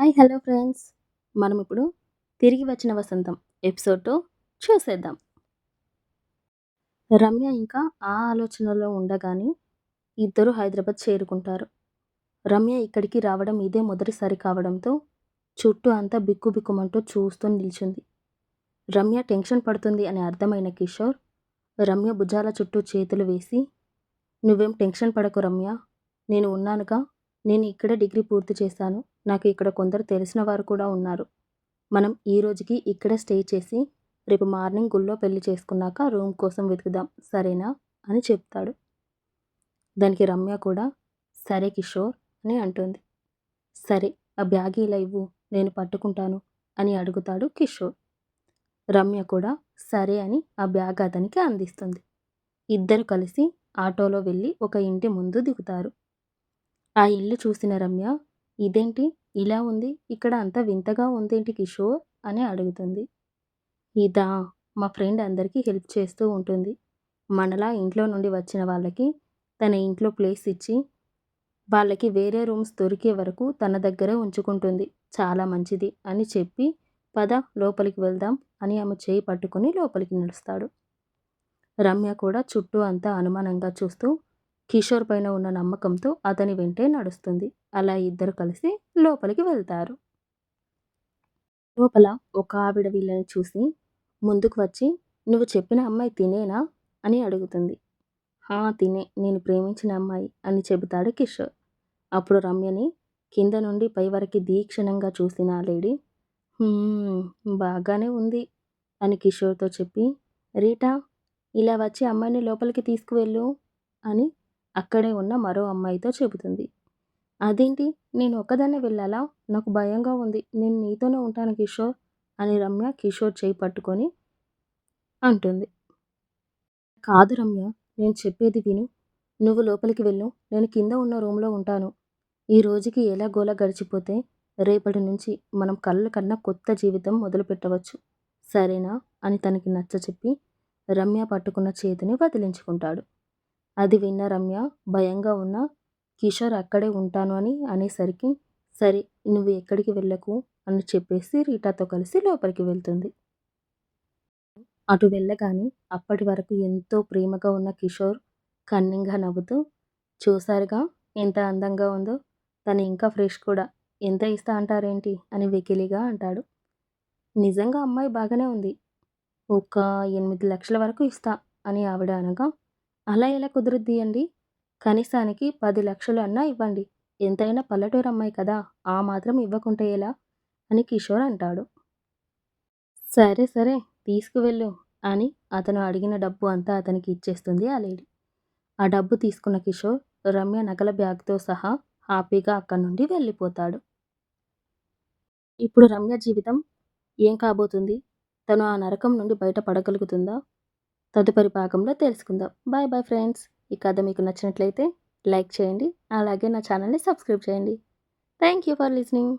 Hi hello friends. మనం ఇప్పుడు తిరిగి వచ్చిన వసంతం ఎపిసోడ్ టూ చూసేద్దాం. రమ్య ఇంకా ఆ ఆలోచనలో ఉండగానే ఇద్దరు హైదరాబాద్ చేరుకుంటారు. రమ్య ఇక్కడికి రావడం ఇదే మొదటిసారి కావడంతో చుట్టూ అంతా బిక్కుబిక్కుమంటూ చూస్తూ నిల్చుంది. రమ్య టెన్షన్ పడుతుంది అని అర్థమైన కిషోర్ రమ్య భుజాల చుట్టూ చేతులు వేసి నువ్వేం టెన్షన్ పడకు రమ్య. నేను ఉన్నానుగా. నేను ఇక్కడే డిగ్రీ పూర్తి చేశాను. నాకు ఇక్కడ కొందరు తెలిసిన వారు కూడా ఉన్నారు. మనం ఈ రోజుకి ఇక్కడ స్టే చేసి రేపు మార్నింగ్ గుళ్ళో పెళ్ళి చేసుకున్నాక రూమ్ కోసం వెతుకుదాం సరేనా? అని చెప్తాడు. దానికి రమ్య కూడా సరే కిషోర్ అని అంటుంది. సరే ఆ బ్యాగ్ ఇలా ఇవ్వు నేను పట్టుకుంటాను అని అడుగుతాడు కిషోర్. రమ్య కూడా సరే అని ఆ బ్యాగ్ అతనికి అందిస్తుంది. ఇద్దరు కలిసి ఆటోలో వెళ్ళి ఒక ఇంటి ముందు దిగుతారు. ఆ ఇల్లు చూసిన రమ్య ఇదేంటి? ఇలా ఉంది. ఇక్కడ అంతా వింతగా ఉందేంటి కిషోర్? అని అడుగుతుంది. ఇదా మా ఫ్రెండ్ అందరికీ హెల్ప్ చేస్తూ ఉంటుంది. మనలా ఇంట్లో నుండి వచ్చిన వాళ్ళకి తన ఇంట్లో ప్లేస్ ఇచ్చి వాళ్ళకి వేరే రూమ్స్ దొరికే వరకు తన దగ్గరే ఉంచుకుంటుంది. చాలా మంచిది అని చెప్పి పద లోపలికి వెళ్దాం అని ఆమె చేయి పట్టుకుని లోపలికి నడుస్తాడు. రమ్య కూడా చుట్టూ అంతా అనుమానంగా చూస్తూ కిషోర్ పైన ఉన్న నమ్మకంతో అతని వెంటే నడుస్తుంది. అలా ఇద్దరు కలిసి లోపలికి వెళ్తారు. లోపల ఒక ఆవిడ వీళ్ళని చూసి ముందుకు వచ్చి నువ్వు చెప్పిన అమ్మాయి తినేనా? అని అడుగుతుంది. హా తినే నేను ప్రేమించిన అమ్మాయి అని చెబుతాడు కిషోర్. అప్పుడు రమ్యని కింద నుండి పై వరకు దీక్షణంగా చూసిన ఆ లేడీ బాగానే ఉంది అని కిషోర్తో చెప్పి రీటా ఇలా వచ్చి అమ్మాయిని లోపలికి తీసుకువెళ్ళు అని అక్కడే ఉన్న మరో అమ్మాయితో చెబుతుంది. అదేంటి? నేను ఒక్కదాన్నే వెళ్ళాలా? నాకు భయంగా ఉంది. నేను నీతోనే ఉంటాను కిషోర్ అని రమ్య కిషోర్ చేయి పట్టుకొని అంటుంది. కాదు రమ్య నేను చెప్పేది విను. నువ్వు లోపలికి వెళ్ళు. నేను కింద ఉన్న రూమ్లో ఉంటాను. ఈ రోజుకి ఎలా గోల గడిచిపోతే రేపటి నుంచి మనం కళ్ళ కన్నా కొత్త జీవితం మొదలు పెట్టవచ్చు. సరేనా? అని తనకి నచ్చ చెప్పి రమ్య పట్టుకున్న చేతిని వదిలించుకుంటాడు. అది విన్న రమ్య భయంగా ఉన్న కిషోర్ అక్కడే ఉంటాను అని అనేసరికి సరే నువ్వు ఎక్కడికి వెళ్ళకు అని చెప్పేసి రీటాతో కలిసి లోపలికి వెళ్తుంది. అటు వెళ్ళగానే అప్పటి వరకు ఎంతో ప్రేమగా ఉన్న కిషోర్ కన్నింగా నవ్వుతూ చూసారుగా ఎంత అందంగా ఉందో తను ఇంకా ఫ్రెష్ కూడా ఎంత ఇస్తా అంటారేంటి అని వెకిలిగా అంటాడు. నిజంగా అమ్మాయి బాగానే ఉంది ఒక ఎనిమిది లక్షల వరకు ఇస్తా అని ఆవిడ అనగా అలా ఎలా కుదురుద్ది అండి? కనీసానికి పది లక్షలు అన్నా ఇవ్వండి. ఎంతైనా పల్లెటూరు అమ్మాయి కదా ఆ మాత్రం ఇవ్వకుంటే ఎలా? అని కిషోర్ అంటాడు. సరే సరే తీసుకువెళ్ళు అని అతను అడిగిన డబ్బు అంతా అతనికి ఇచ్చేస్తుంది ఆ లేడీ. ఆ డబ్బు తీసుకున్న కిషోర్ రమ్య నగల బ్యాగ్తో సహా హ్యాపీగా అక్కడి నుండి వెళ్ళిపోతాడు. ఇప్పుడు రమ్య జీవితం ఏం కాబోతుంది? తను ఆ నరకం నుండి బయటపడగలుగుతుందా తదుపరి భాగంలో తెలుసుకుందాం. Bye bye friends. ఈ కథ మీకు నచ్చినట్లయితే లైక్ చేయండి. అలాగే నా ఛానల్ని సబ్స్క్రైబ్ చేయండి. Thank you for listening.